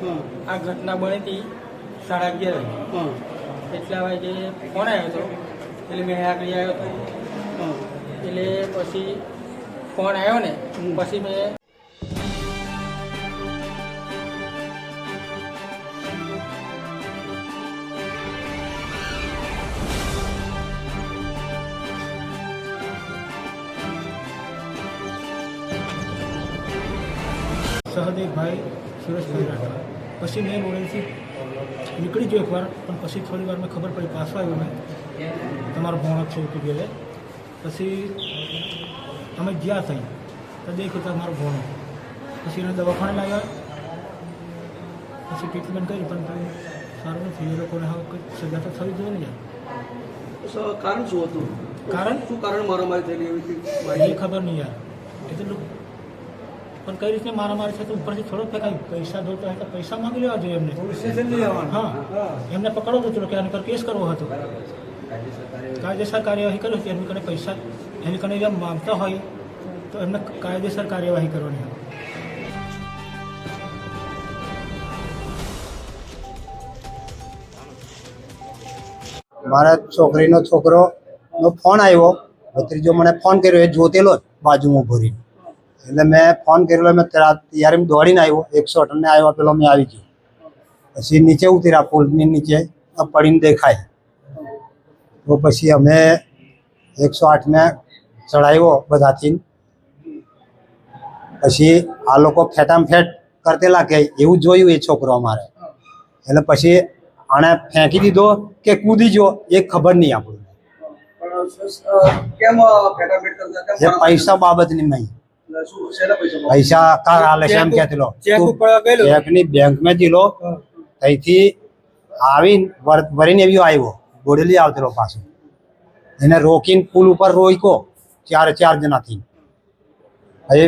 હમ, આ ઘટના બની હતી સાડા અગિયાર હમ, એટલા વાગે ફોન આવ્યો હતો એટલે મેં આગળ આવ્યો હતો. એટલે પછી ફોન આવ્યો ને પછી મેં સહદેવભાઈ સુરેશભાઈ રાઠવા. પછી મેં રોડેથી નીકળી ગયો એકવાર પણ પછી થોડી વાર મેં ખબર પડી પાછો આવ્યો મેં. તમારો ભણક છે ઉતરી ગયેલે પછી અમે ગયા થઈ તો દેખ્યું તો મારો ભોણો. પછી એને દવાખાને લાવ્યા પછી ટ્રીટમેન્ટ કરી પણ સારું નથી. એ લોકોને હવે કંઈક સજા તો થવી જોઈએ ને યાર. કારણ શું હતું? કારણ? શું કારણ મારામારી થયેલી એવી એ ખબર નહીં યાર. એ તો લોકો- પણ કઈ રીતે મારામારી છે તો ઉપરથી થોડો ફેંકાય પૈસા જોતા હોય તો પૈસા માંગી લેવા જોઈએ એમને. હા. એમને પકડો તો ચલો કે આની પર કેસ કરવો હતો. કાયદેસર કાર્યવાહી કરી. હતી. એમની કને પૈસા એની કને જેમ માંગતા હોય તો એમને કાયદેસર કાર્યવાહી કરવાની મારા છોકરીનો છોકરો નો ફોન આવ્યો. ભત્રીજો મને ફોન કર્યો. એ જોતેલો જ બાજુમાં ઊભો રહીને એટલે મેં ફોન કરેલો મેં ત્યારે દોડીને આવ્યો. એકસો અઠને આવ્યો પેલો મેં આવી ગયો. પછી નીચે ઉતર્યા પુલની નીચે પડીને દેખાય. તો પછી અમે એકસો આઠને ચડાવ્યો બધાથી પછી આ લોકો ફેટામફેટ કરતેલા કે એવું જોયું એ છોકરો અમારે. એટલે પછી આણે ફેંકી દીધો કે કૂદી જો એ ખબર નહીં આપણને. એ પૈસા બાબતની નહીં. પૈસા કાર હાલે છે એમ કહેતેલો ચેકની બેંક બેંકની બેંકમાં અહીંથી આવીને વર- વરીને એવી આવ્યો ગોડેલી આવતેલો પાછો. એને રોકીને પુલ ઉપર રોક્યો ચાર ચાર જણાથી. હવે